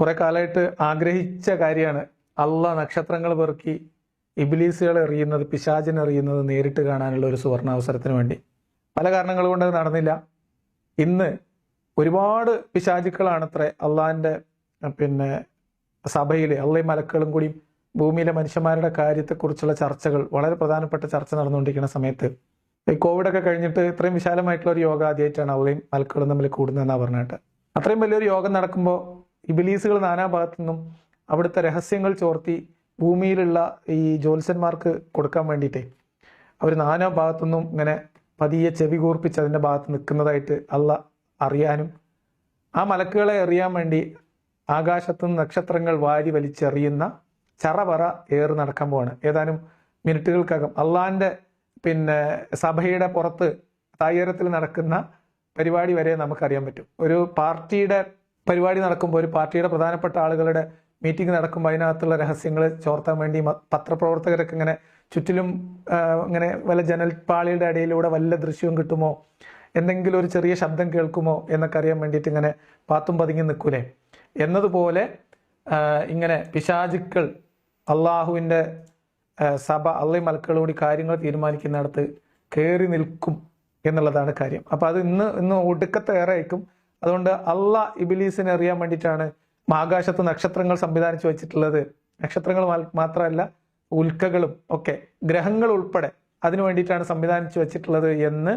കുറെ കാലമായിട്ട് ആഗ്രഹിച്ച കാര്യമാണ്. അള്ള നക്ഷത്രങ്ങൾ പെറുക്കി ഇബിലീസുകൾ എറിയുന്നത് പിശാചിനെറിയുന്നത് നേരിട്ട് കാണാനുള്ള ഒരു സുവർണാവസരത്തിന് വേണ്ടി. പല കാരണങ്ങൾ കൊണ്ട് അത് നടന്നില്ല. ഇന്ന് ഒരുപാട് പിശാചുക്കളാണ് അത്ര അള്ളാഹിന്റെ പിന്നെ സഭയിൽ അള്ളയും മലക്കുകളും കൂടി ഭൂമിയിലെ മനുഷ്യന്മാരുടെ കാര്യത്തെക്കുറിച്ചുള്ള ചർച്ചകൾ വളരെ പ്രധാനപ്പെട്ട ചർച്ച നടന്നുകൊണ്ടിരിക്കുന്ന സമയത്ത് ഈ കോവിഡൊക്കെ കഴിഞ്ഞിട്ട് ഇത്രയും വിശാലമായിട്ടുള്ള ഒരു യോഗ ആദ്യമായിട്ടാണ് അള്ളയും മലക്കളും തമ്മിൽ കൂടുന്നതെന്നാണ് പറഞ്ഞിട്ട്. അത്രയും വലിയൊരു യോഗം നടക്കുമ്പോൾ ഇബിലീസുകൾ നാനാഭാഗത്തു നിന്നും അവിടുത്തെ രഹസ്യങ്ങൾ ചോർത്തി ഭൂമിയിലുള്ള ഈ ജ്യോത്സ്യന്മാർക്ക് കൊടുക്കാൻ വേണ്ടിയിട്ടേ. അവർ നാനാ ഭാഗത്തുനിന്നും ഇങ്ങനെ പതിയെ ചെവി കൂർപ്പിച്ച് അതിന്റെ ഭാഗത്ത് നിൽക്കുന്നതായിട്ട് അല്ല അറിയാനും ആ മലക്കുകളെ അറിയാൻ വേണ്ടി ആകാശത്തു നിന്ന് നക്ഷത്രങ്ങൾ വാരി വലിച്ചെറിയുന്ന ചറപറ ഏറ് നടക്കാൻ പോവാണ്. ഏതാനും മിനിറ്റുകൾക്കകം അള്ളാന്റെ പിന്നെ സഭയുടെ പുറത്ത് തായ്യരത്തിൽ നടക്കുന്ന പരിപാടി വരെ നമുക്കറിയാൻ പറ്റും. ഒരു പാർട്ടിയുടെ പരിപാടി നടക്കുമ്പോൾ ഒരു പാർട്ടിയുടെ പ്രധാനപ്പെട്ട ആളുകളുടെ മീറ്റിംഗ് നടക്കുമ്പോൾ അതിനകത്തുള്ള രഹസ്യങ്ങൾ ചോർത്താൻ വേണ്ടി പത്രപ്രവർത്തകരൊക്കെ ഇങ്ങനെ ചുറ്റിലും ഇങ്ങനെ വല്ല ജനൽപ്പാളിയുടെ ഇടയിലൂടെ വല്ല ദൃശ്യവും കിട്ടുമോ? എന്തെങ്കിലും ഒരു ചെറിയ ശബ്ദം കേൾക്കുമോ എന്നൊക്കെ അറിയാൻ വേണ്ടിയിട്ട് ഇങ്ങനെ പാത്തും പതുങ്ങി നിൽക്കൂലേ എന്നതുപോലെ ഇങ്ങനെ പിശാചുക്കൾ അള്ളാഹുവിന്റെ സഭ അള്ളയും മലക്കളോടി കാര്യങ്ങൾ തീരുമാനിക്കുന്നിടത്ത് കയറി നിൽക്കും എന്നുള്ളതാണ് കാര്യം. അപ്പോൾ അത് ഇന്ന് ഇന്ന് ഒടുക്കത്തെ ഏറെ ആയിരിക്കും അതുകൊണ്ട് അള്ളാ ഇബിലീസിനെ അറിയാൻ വേണ്ടിയിട്ടാണ് ആകാശത്ത് നക്ഷത്രങ്ങൾ സംവിധാനിച്ചു വെച്ചിട്ടുള്ളത്. നക്ഷത്രങ്ങൾ മാത്രമല്ല ഉൽക്കകളും ഒക്കെ ഗ്രഹങ്ങൾ ഉൾപ്പെടെ അതിനു വേണ്ടിയിട്ടാണ് സംവിധാനിച്ചു വെച്ചിട്ടുള്ളത് എന്ന്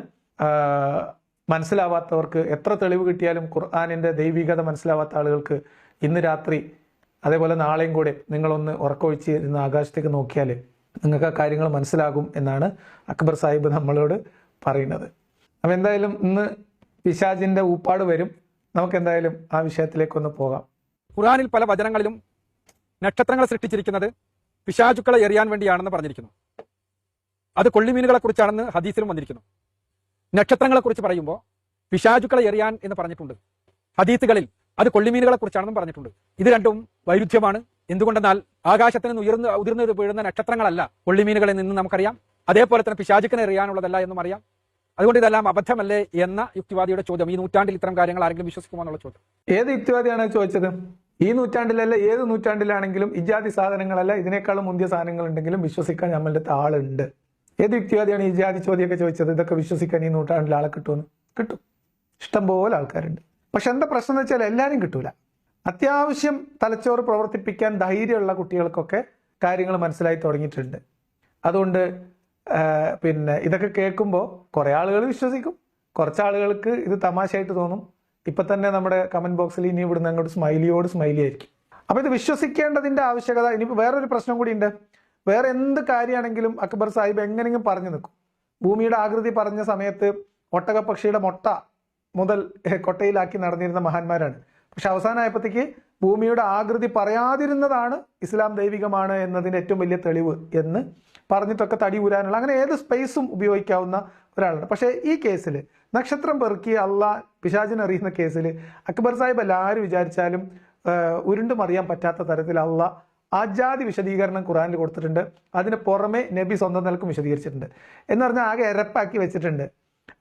മനസ്സിലാവാത്തവർക്ക് എത്ര തെളിവ് കിട്ടിയാലും ഖുർആാനിന്റെ ദൈവികത മനസ്സിലാവാത്ത ആളുകൾക്ക് ഇന്ന് രാത്രി അതേപോലെ നാളെയും കൂടെ നിങ്ങളൊന്ന് ഉറക്കമൊഴിച്ച് ഇന്ന് ആകാശത്തേക്ക് നോക്കിയാൽ നിങ്ങൾക്ക് ആ കാര്യങ്ങൾ മനസ്സിലാകും എന്നാണ് അക്ബർ സാഹിബ് നമ്മളോട് പറയുന്നത്. അപ്പം എന്തായാലും ഇന്ന് പിശാജിന്റെ ഊപ്പാട് വരും. നമുക്ക് എന്തായാലും ആ വിഷയത്തിലേക്കൊന്ന് പോകാം. ഖുറാനിൽ പല വചനങ്ങളിലും നക്ഷത്രങ്ങൾ സൃഷ്ടിച്ചിരിക്കുന്നത് പിശാചുക്കളെ എറിയാൻ വേണ്ടിയാണെന്ന് പറഞ്ഞിരിക്കുന്നു. അത് കൊള്ളിമീനുകളെ കുറിച്ചാണെന്ന് ഹദീസിലും വന്നിരിക്കുന്നു. നക്ഷത്രങ്ങളെ കുറിച്ച് പറയുമ്പോൾ പിശാചുക്കളെ എറിയാൻ എന്ന് പറഞ്ഞിട്ടുണ്ട്. ഹദീസുകളിൽ അത് കൊള്ളിമീനുകളെ കുറിച്ചാണെന്നും പറഞ്ഞിട്ടുണ്ട്. ഇത് രണ്ടും വൈരുദ്ധ്യമാണ്. എന്തുകൊണ്ടെന്നാൽ ആകാശത്തിന് നിന്ന് ഉയർന്ന് ഉതിർന്ന് വീഴുന്ന നക്ഷത്രങ്ങളല്ല കൊള്ളിമീനുകളിൽ നിന്ന് നമുക്കറിയാം. അതേപോലെ തന്നെ പിശാചുക്കനെ എറിയാനുള്ളതല്ല എന്നും അറിയാം. അതുകൊണ്ട് ഇതെല്ലാം അബദ്ധമല്ലേ എന്ന യുക്തിവാദിയുടെ ചോദ്യം. ഈ നൂറ്റാണ്ടിൽ ഇത്തരം കാര്യങ്ങൾ ആരെങ്കിലും വിശ്വസിക്കുമോ ചോദ്യം. ഏത് യുക്തിവാദിയാണ് ചോദിച്ചത്? ഈ നൂറ്റാണ്ടിലല്ല ഏത് നൂറ്റാണ്ടിലാണെങ്കിലും ഇജാതി സാധനങ്ങളല്ല ഇതിനേക്കാളും മുന്തിയ സാധനങ്ങൾ ഉണ്ടെങ്കിലും വിശ്വസിക്കാൻ നമ്മളുടെ ആളുണ്ട്. ഏത് യുക്തിവാദിയാണ് ഈ ജാതി ചോദ്യമൊക്കെ ചോദിച്ചത്? ഇതൊക്കെ വിശ്വസിക്കാൻ ഈ നൂറ്റാണ്ടിൽ ആളെ കിട്ടുമെന്ന് കിട്ടും. ഇഷ്ടംപോലെ ആൾക്കാരുണ്ട്. പക്ഷെ എന്താ പ്രശ്നം എന്ന് വെച്ചാൽ എല്ലാവരും കിട്ടൂല. അത്യാവശ്യം തലച്ചോറ് പ്രവർത്തിപ്പിക്കാൻ ധൈര്യമുള്ള കുട്ടികൾക്കൊക്കെ കാര്യങ്ങൾ മനസ്സിലായി തുടങ്ങിയിട്ടുണ്ട്. അതുകൊണ്ട് പിന്നെ ഇതൊക്കെ കേൾക്കുമ്പോൾ കുറെ ആളുകൾ വിശ്വസിക്കും. കുറച്ച് ആളുകൾക്ക് ഇത് തമാശയായിട്ട് തോന്നും. ഇപ്പൊ തന്നെ നമ്മുടെ കമന്റ് ബോക്സിൽ ഇനി ഇവിടുന്ന് അങ്ങോട്ട് സ്മൈലിയോട് സ്മൈലി ആയിരിക്കും. അപ്പോൾ ഇത് വിശ്വസിക്കേണ്ടതിന്റെ ആവശ്യകത ഇനി വേറൊരു പ്രശ്നം കൂടി ഉണ്ട്. വേറെ എന്ത് കാര്യമാണെങ്കിലും അക്ബർ സാഹിബ് എങ്ങനെയെങ്കിലും പറഞ്ഞു നിൽക്കും. ഭൂമിയുടെ ആകൃതി പറഞ്ഞ സമയത്ത് ഒട്ടകപ്പക്ഷിയുടെ മൊട്ട മുതൽ കൊട്ടയിലാക്കി നടന്നിരുന്ന മഹാന്മാരാണ്. പക്ഷെ അവസാനമായപ്പോഴത്തേക്ക് ഭൂമിയുടെ ആകൃതി പറയാതിരുന്നതാണ് ഇസ്ലാം ദൈവികമാണ് എന്നതിന്റെ ഏറ്റവും വലിയ തെളിവ് എന്ന് പറഞ്ഞിട്ടൊക്കെ തടി ഊരാനുള്ള അങ്ങനെ ഏത് സ്പേസും ഉപയോഗിക്കാവുന്ന ഒരാളാണ്. പക്ഷേ ഈ കേസിൽ നക്ഷത്രം പെറുക്കി അള്ള പിശാചിനെ അറിയുന്ന കേസിൽ അക്ബർ സാഹിബ് എല്ലാവരും വിചാരിച്ചാലും ഉരുണ്ടും അറിയാൻ പറ്റാത്ത തരത്തിൽ അള്ള ആജാതി വിശദീകരണം ഖുറാനിൽ കൊടുത്തിട്ടുണ്ട്. അതിന് പുറമെ നബി സ്വന്തം നിലക്കും വിശദീകരിച്ചിട്ടുണ്ട്. എന്ന് പറഞ്ഞാൽ ആകെ എരപ്പാക്കി വെച്ചിട്ടുണ്ട്.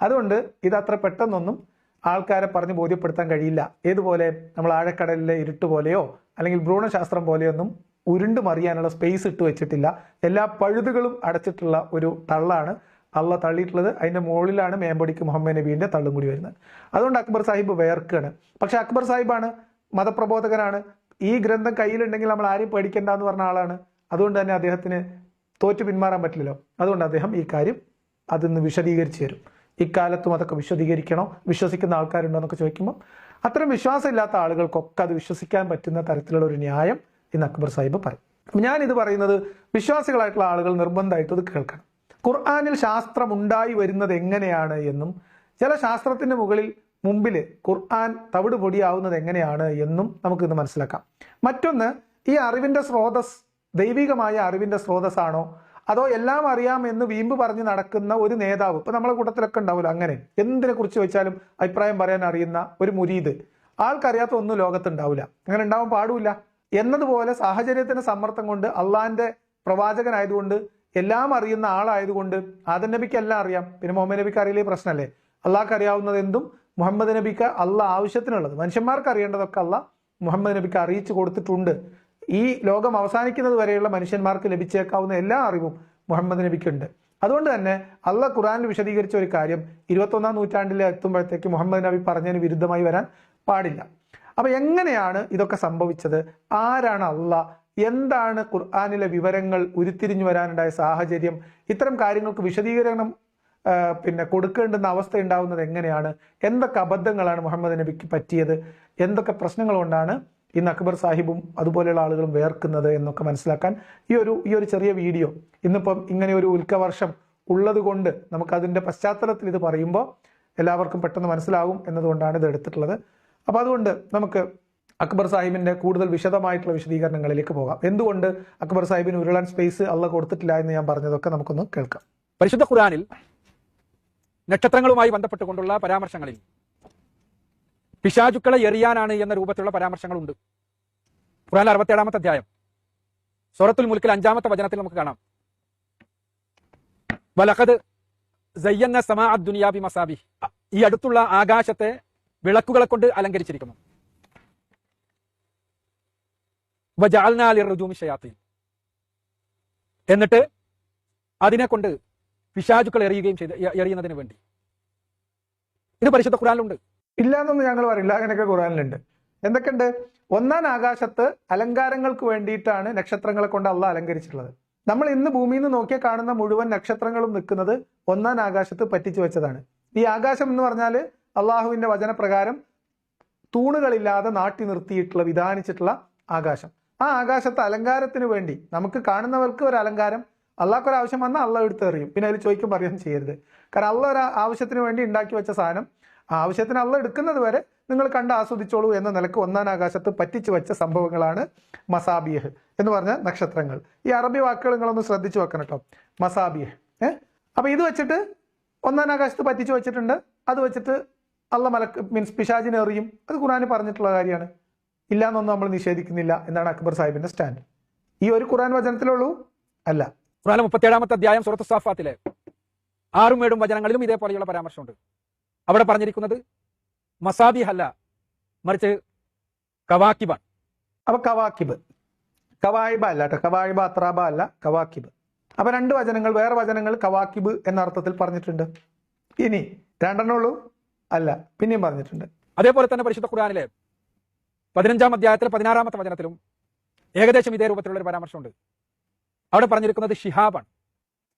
അതുകൊണ്ട് ഇത് അത്ര പെട്ടെന്നൊന്നും ആൾക്കാരെ പറഞ്ഞ് ബോധ്യപ്പെടുത്താൻ കഴിയില്ല. ഏതുപോലെ നമ്മൾ ആഴക്കടലിലെ ഇരുട്ട് പോലെയോ അല്ലെങ്കിൽ ഭ്രൂണശാസ്ത്രം പോലെയൊന്നും ഉരുണ്ട് മറിയാനുള്ള സ്പേസ് ഇട്ട് വെച്ചിട്ടില്ല. എല്ലാ പഴുതുകളും അടച്ചിട്ടുള്ള ഒരു തള്ളാണ് അള്ള തള്ളിയിട്ടുള്ളത്. അതിന്റെ മുകളിലാണ് മേമ്പടിക്ക് മുഹമ്മദ് നബീന്റെ തള്ളും കൂടി വരുന്നത്. അതുകൊണ്ട് അക്ബർ സാഹിബ് വേർക്കാണ്. പക്ഷെ അക്ബർ സാഹിബാണ് മതപ്രബോധകനാണ്. ഈ ഗ്രന്ഥം കയ്യിലുണ്ടെങ്കിൽ നമ്മൾ ആരെയും പേടിക്കേണ്ട എന്ന് പറഞ്ഞ ആളാണ്. അതുകൊണ്ട് തന്നെ അദ്ദേഹത്തിന് തോറ്റു പിന്മാറാൻ പറ്റില്ലല്ലോ. അതുകൊണ്ട് അദ്ദേഹം ഈ കാര്യം അതിന്ന് വിശദീകരിച്ചു തരും. ഇക്കാലത്തും അതൊക്കെ വിശദീകരിക്കണോ? വിശ്വസിക്കുന്ന ആൾക്കാരുണ്ടോ എന്നൊക്കെ ചോദിക്കുമ്പോൾ അത്തരം വിശ്വാസമില്ലാത്ത ആളുകൾക്കൊക്കെ അത് വിശ്വസിക്കാൻ പറ്റുന്ന തരത്തിലുള്ള ഒരു ന്യായം ഇന്ന് അക്ബർ സാഹിബ് പറയും. ഞാൻ ഇത് പറയുന്നത് വിശ്വാസികളായിട്ടുള്ള ആളുകൾ നിർബന്ധമായിട്ട് ഇത് കേൾക്കണം. ഖുർആാനിൽ ശാസ്ത്രം ഉണ്ടായി വരുന്നത് എങ്ങനെയാണ് എന്നും ചില ശാസ്ത്രത്തിന്റെ മുകളിൽ മുമ്പിൽ ഖുർആൻ തവിട് പൊടിയാവുന്നത് എങ്ങനെയാണ് എന്നും നമുക്ക് ഇന്ന് മനസ്സിലാക്കാം. മറ്റൊന്ന് ഈ അറിവിന്റെ സ്രോതസ് ദൈവികമായ അറിവിന്റെ സ്രോതസ്സാണോ? അതോ എല്ലാം അറിയാം എന്ന് വീമ്പ് പറഞ്ഞ് നടക്കുന്ന ഒരു നേതാവ് ഇപ്പൊ നമ്മളെ കൂട്ടത്തിലൊക്കെ ഉണ്ടാവില്ല അങ്ങനെ എന്തിനെ കുറിച്ച് വെച്ചാലും അഭിപ്രായം പറയാൻ അറിയുന്ന ഒരു മുരീദ്. ആൾക്കറിയാത്ത ഒന്നും ലോകത്തുണ്ടാവില്ല അങ്ങനെ ഉണ്ടാവാൻ പാടില്ല എന്നതുപോലെ സാഹചര്യത്തിന്റെ സമ്മർദ്ദം കൊണ്ട് അള്ളാഹിന്റെ പ്രവാചകനായതുകൊണ്ട് എല്ലാം അറിയുന്ന ആളായതുകൊണ്ട് ആദം നബിക്ക് എല്ലാം അറിയാം. പിന്നെ മുഹമ്മദ് നബിക്ക് അറിയില്ലേ പ്രശ്നമല്ലേ? അള്ളാഹ്ക്ക് അറിയാവുന്നത് എന്തും മുഹമ്മദ് നബിക്ക് അള്ളാഹ് ആവശ്യത്തിനുള്ളത്. മനുഷ്യന്മാർക്ക് അറിയേണ്ടതൊക്കെ അള്ളാഹ് മുഹമ്മദ് നബിക്ക് അറിയിച്ചു കൊടുത്തിട്ടുണ്ട്. ഈ ലോകം അവസാനിക്കുന്നത് വരെയുള്ള മനുഷ്യന്മാർക്ക് ലഭിച്ചേക്കാവുന്ന എല്ലാ അറിവും മുഹമ്മദ് നബിക്കുണ്ട്. അതുകൊണ്ട് തന്നെ അള്ള ഖുറാനിൽ വിശദീകരിച്ച ഒരു കാര്യം ഇരുപത്തൊന്നാം നൂറ്റാണ്ടിലെ എത്തുമ്പോഴത്തേക്ക് മുഹമ്മദ് നബി പറഞ്ഞതിന് വിരുദ്ധമായി വരാൻ പാടില്ല. അപ്പൊ എങ്ങനെയാണ് ഇതൊക്കെ സംഭവിച്ചത്? ആരാണ് അള്ള? എന്താണ് ഖുർആാനിലെ വിവരങ്ങൾ ഉരുത്തിരിഞ്ഞു വരാനുണ്ടായ സാഹചര്യം? ഇത്തരം കാര്യങ്ങൾക്ക് വിശദീകരണം പിന്നെ കൊടുക്കേണ്ടുന്ന അവസ്ഥ ഉണ്ടാവുന്നത് എങ്ങനെയാണ്? എന്തൊക്കെ അബദ്ധങ്ങളാണ് മുഹമ്മദ് നബിക്ക് പറ്റിയത്? എന്തൊക്കെ പ്രശ്നങ്ങൾ കൊണ്ടാണ് ഇന്ന് അക്ബർ സാഹിബും അതുപോലെയുള്ള ആളുകളും വേർക്കുന്നത് എന്നൊക്കെ മനസ്സിലാക്കാൻ ഈ ഒരു ഈ ഒരു ചെറിയ വീഡിയോ ഇന്നിപ്പം ഇങ്ങനെ ഒരു ഉൽക്കവർഷം ഉള്ളത് കൊണ്ട് നമുക്ക് അതിന്റെ പശ്ചാത്തലത്തിൽ ഇത് പറയുമ്പോൾ എല്ലാവർക്കും പെട്ടെന്ന് മനസ്സിലാകും എന്നതുകൊണ്ടാണ് ഇത് എടുത്തിട്ടുള്ളത്. അപ്പൊ അതുകൊണ്ട് നമുക്ക് അക്ബർ സാഹിബിന്റെ കൂടുതൽ വിശദമായിട്ടുള്ള വിശദീകരണങ്ങളിലേക്ക് പോകാം. എന്തുകൊണ്ട് അക്ബർ സാഹിബിന് ഉരുളാൻ സ്പേസ് അള്ള കൊടുത്തിട്ടില്ല എന്ന് ഞാൻ പറഞ്ഞതൊക്കെ നമുക്കൊന്ന് കേൾക്കാം. പരിശുദ്ധ ഖുറാനിൽ നക്ഷത്രങ്ങളുമായി ബന്ധപ്പെട്ടുകൊണ്ടുള്ള പരാമർശങ്ങളിൽ പിശാചുക്കളെ എറിയാനാണ് എന്ന രൂപത്തിലുള്ള പരാമർശങ്ങളുണ്ട്. ഖുറാൻ അറുപത്തേഴാമത്തെ അധ്യായം. സൂറത്തുൽ മുൽക്കിൽ അഞ്ചാമത്തെ വചനത്തിൽ നമുക്ക് കാണാം. വലഖദ് സയ്യന്ന സമാ ദുനിയാബി മസാബി ഈ അടുത്തുള്ള ആകാശത്തെ വിളക്കുകളെ കൊണ്ട് അലങ്കരിച്ചിരിക്കുന്നു. എന്നിട്ട് അതിനെ കൊണ്ട് പിശാചുക്കൾ എറിയുകയും ചെയ്ത് എറിയുന്നതിന് വേണ്ടി. ഇത് പരിശുദ്ധ ഖുറാനിലുണ്ട് ഇല്ല എന്നൊന്നും ഞങ്ങൾ പറയില്ല. അങ്ങനെയൊക്കെ ഖുറാനിലുണ്ട് എന്തൊക്കെയുണ്ട്? ഒന്നാം ആകാശത്ത് അലങ്കാരങ്ങൾക്ക് വേണ്ടിയിട്ടാണ് നക്ഷത്രങ്ങളെ കൊണ്ട് അള്ള അലങ്കരിച്ചിട്ടുള്ളത്. നമ്മൾ ഇന്ന് ഭൂമിയിൽ നിന്ന് നോക്കിയാൽ കാണുന്ന മുഴുവൻ നക്ഷത്രങ്ങളും നിൽക്കുന്നത് ഒന്നാം ആകാശത്ത് പറ്റിച്ചു വെച്ചതാണ്. ഈ ആകാശം എന്ന് പറഞ്ഞാൽ അള്ളാഹുവിന്റെ വചനപ്രകാരം തൂണുകളില്ലാതെ നാട്ടി നിർത്തിയിട്ടുള്ള വിധാനിച്ചിട്ടുള്ള ആകാശം. ആ ആകാശത്തെ അലങ്കാരത്തിന് വേണ്ടി നമുക്ക് കാണുന്നവർക്ക് ഒരു അലങ്കാരം അള്ളാഹ്ക്ക് ഒരു ആവശ്യം വന്നാൽ അള്ളാഹ് എടുത്ത് എറിയും. പിന്നെ അതിൽ ചോദിക്കും പറയാൻ ചെയ്യരുത്. കാരണം അള്ള ഒരു ആവശ്യത്തിന് വേണ്ടി ഉണ്ടാക്കി വെച്ച സാധനം ആ ആവശ്യത്തിന് അള്ള എടുക്കുന്നത് വരെ നിങ്ങൾ കണ്ട് ആസ്വദിച്ചോളൂ എന്ന നിലയ്ക്ക് ഒന്നാം ആകാശത്ത് പറ്റിച്ചു വെച്ച സംഭവങ്ങളാണ് മസാബിയഹ് എന്ന് പറഞ്ഞ നക്ഷത്രങ്ങൾ. ഈ അറബി വാക്കുകൾ നിങ്ങളൊന്ന് ശ്രദ്ധിച്ചു വെക്കണം കേട്ടോ. മസാബിയഹ്. ഏഹ് അപ്പൊ ഇത് വെച്ചിട്ട് ഒന്നാം ആകാശത്ത് പറ്റിച്ചു വെച്ചിട്ടുണ്ട്. അത് വെച്ചിട്ട് അള്ള മലക്ക് മീൻസ് പിശാജിനെ എറിയും. അത് ഖുറാന് പറഞ്ഞിട്ടുള്ള കാര്യമാണ്. ഇല്ല എന്നൊന്നും നമ്മൾ നിഷേധിക്കുന്നില്ല എന്നാണ് അക്ബർ സാഹിബിന്റെ സ്റ്റാൻഡ് ഈ ഒരു ഖുറാൻ വചനത്തിലുള്ളൂ അല്ല. ഖുറാൻ മുപ്പത്തേഴാമത്തെ അധ്യായം സുഹൃത്ത് സാഫാത്തിലെ ആറും ഏഴും വചനങ്ങളിലും ഇതേപോലെയുള്ള പരാമർശമുണ്ട്. അവിടെ പറഞ്ഞിരിക്കുന്നത് മസാബിഹ് അല്ല മറിച്ച് കവാക്കിബാണ് അപ്പൊ കവാക്കിബ്. കവായിബ അല്ല കേട്ടോ. കവായിബ അത്രാബ അല്ല കവാക്കിബ്. അപ്പൊ രണ്ട് വചനങ്ങൾ വേറെ വചനങ്ങൾ കവാക്കിബ് എന്ന അർത്ഥത്തിൽ പറഞ്ഞിട്ടുണ്ട്. ഇനി രണ്ടെണ്ണേ ഉള്ളൂ. അല്ല പിന്നെയും പറഞ്ഞിട്ടുണ്ട്. അതേപോലെ തന്നെ പരിശുദ്ധ ഖുർആനിലെ പതിനഞ്ചാം അധ്യായത്തിൽ പതിനാറാമത്തെ വചനത്തിലും ഏകദേശം ഇതേ രൂപത്തിലുള്ള ഒരു പരാമർശമുണ്ട്. അവിടെ പറഞ്ഞിരിക്കുന്നത് ഷിഹാബാണ്.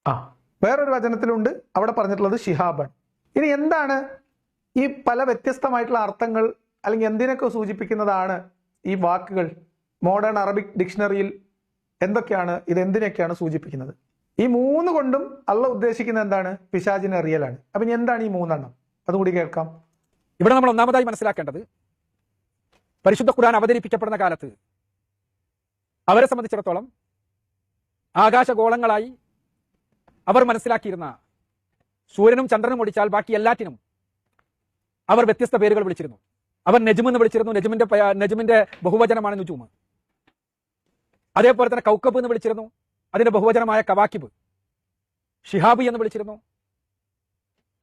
ആ. വേറൊരു വചനത്തിലുണ്ട് അവിടെ പറഞ്ഞിട്ടുള്ളത് ഷിഹാബൻ ഇനി എന്താണ് ഈ പല വ്യത്യസ്തമായിട്ടുള്ള അർത്ഥങ്ങൾ അല്ലെങ്കിൽ എന്തിനൊക്കെ സൂചിപ്പിക്കുന്നതാണ് ഈ വാക്കുകൾ? മോഡേൺ അറബിക് ഡിക്ഷണറിയിൽ എന്തൊക്കെയാണ് ഇത് എന്തിനൊക്കെയാണ് സൂചിപ്പിക്കുന്നത്? ഈ മൂന്ന് കൊണ്ടും അള്ള ഉദ്ദേശിക്കുന്നത് എന്താണ്? പിശാചിനെ അറിയലാണ് അപ്പൊ ഇനി എന്താണ് ഈ മൂന്നെണ്ണം? അതുകൂടി കേൾക്കാം. ഇവിടെ നമ്മൾ ഒന്നാമതായി മനസ്സിലാക്കേണ്ടത് പരിശുദ്ധ ഖുർആൻ അവതരിപ്പിക്കപ്പെടുന്ന കാലത്ത് അവരെ സംബന്ധിച്ചിടത്തോളം ആകാശഗോളങ്ങളായി അവർ മനസ്സിലാക്കിയിരുന്ന സൂര്യനും ചന്ദ്രനും ഒടിച്ചാൽ ബാക്കി എല്ലാറ്റിനും അവർ വ്യത്യസ്ത പേരുകൾ വിളിച്ചിരുന്നു. അവർ നെജും എന്ന് വിളിച്ചിരുന്നു. നെജുമിന്റെ നജുമിന്റെ ബഹുവചനമാണ് നുജൂമ് അതേപോലെ തന്നെ കൗക്കബ് എന്ന് വിളിച്ചിരുന്നു. അതിന്റെ ബഹുവചനമായ കവാക്കിബ്. ഷിഹാബ് എന്ന് വിളിച്ചിരുന്നു.